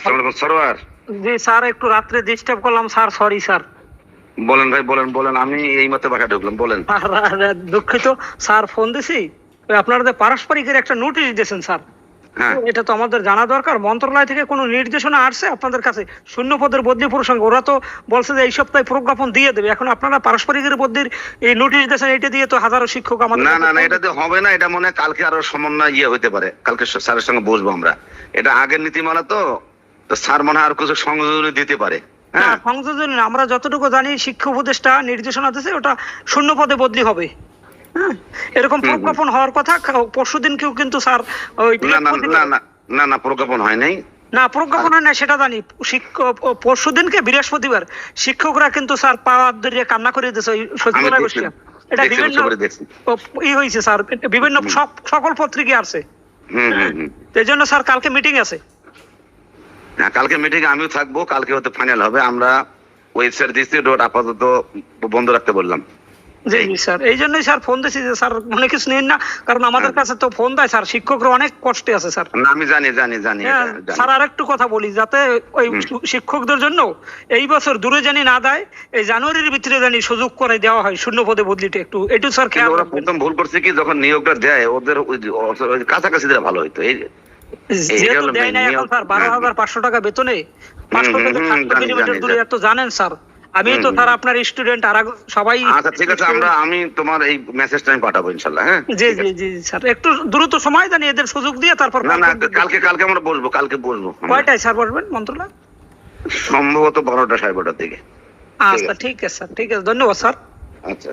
আসসালামু আলাইকুম জি স্যার একটু রাত্রে ডিস্টার্ব করলাম স্যার সরি স্যার। বলেন ভাই বলেন বলেন আমি এই মতে বাসা ঢুকলাম বলেন। দুঃখিত স্যার ফোন দিছি। পারস্পরিকের একটা নোটিশ দিয়েছেন স্যার। হ্যাঁ। এটা তো আমাদের জানা দরকার। মন্ত্রণালয় থেকে কোনো নির্দেশনা আসছে আপনাদের কাছে? শূন্য পদের বদলি প্রসঙ্গে ওরা তো বলছে যে এই সপ্তাহে প্রজ্ঞাপন দিয়ে দেবে। এখন আপনারা পারস্পরিকের বদলির এই নোটিশ দিয়েছেন এটা দিয়ে তো হাজারো শিক্ষক আমাদের না না না এটা হবে না এটা মনে হয় কালকে আরও সমন্বয় ইয়ে হতে পারে। কালকে স্যারের সঙ্গে বসবো আমরা। এটা আগের নীতিমালা তো স্যার মনে হয় আর কিছু সংযোজনে দিতে পারে। হ্যাঁ? সংযোজন আমরা যতটুকু জানি শিক্ষা উপদেষ্টা নির্দেশনা দিয়েছে ওটা শূন্য পদে বদলি হবে। হ্যাঁ? এরকম। প্রজ্ঞাপন হওয়ার কথা পরশু দিনকেও কিন্তু স্যার ওই না না প্রজ্ঞাপন হয় নাই। না প্রজ্ঞাপন হয় না সেটা জানি। শিক্ষক পরশু দিনকে বৃহস্পতিবার শিক্ষকরা কিন্তু স্যার পাওয়ার ধরে কান্না করে দিয়েছে ওই সচিবালয় বসিয়া। এটা বিভিন্ন ই হয়েছে স্যার। বিভিন্ন সক- সকল পত্রিকা আছে হুম এই জন্য স্যার কালকে মিটিং আছে। হ্যাঁ কালকে মিটিং আমিও থাকব কালকে হতে ফাইনাল হবে। আমরা ওয়েবসাইট দিচ্ছি ডট আপাতত বন্ধ রাখতে বললাম। জি স্যার। এই জন্যই স্যার ফোন দিয়েছি যে স্যার মনে কিছু নিন না কারণ আমাদের কাছে তো ফোন দেয় স্যার। শিক্ষকরা অনেক কষ্টে আছে স্যার। না আমি জানি জানি জানি হ্যাঁ। স্যার আর একটু কথা বলি যাতে ওই শিক্ষকদের জন্য এই বছর দূরে জানি না দেয় এই জানুয়ারির ভিতরে জানি সুযোগ করে দেওয়া হয় শূন্য পদে বদলিটা একটু। একটু স্যার খেয়াল প্রথম ভুল করছে কি যখন নিয়োগটা দেয় ওদের কাছাকাছি ভালো হইতো। এই যেহেতু দেয় না এখন স্যার বারো হ্যাঁ। হাজার পাঁচশো টাকা বেতনে। পাঁচশো থেকে সাতশো কিলোমিটার দূরে জানি। জানেন স্যার। আমি তো স্যার আপনার স্টুডেন্ট আর সবাই আচ্ছা ঠিক আছে আমরা আমি তোমার এই মেসেজটা আমি পাঠাবো ইনশাল্লাহ হ্যাঁ? জি জি জি স্যার। একটু দ্রুত সময় এদের সুযোগ দিয়ে তারপর না না কালকে কালকে আমরা বসবো কালকে। কয়টায় স্যার বসবেন মন্ত্রণালয়? সম্ভবত বারোটা সাড়ে বারোটার দিকে। আচ্ছা ঠিক আছে স্যার। ঠিক আছে ধন্যবাদ স্যার। আচ্ছা।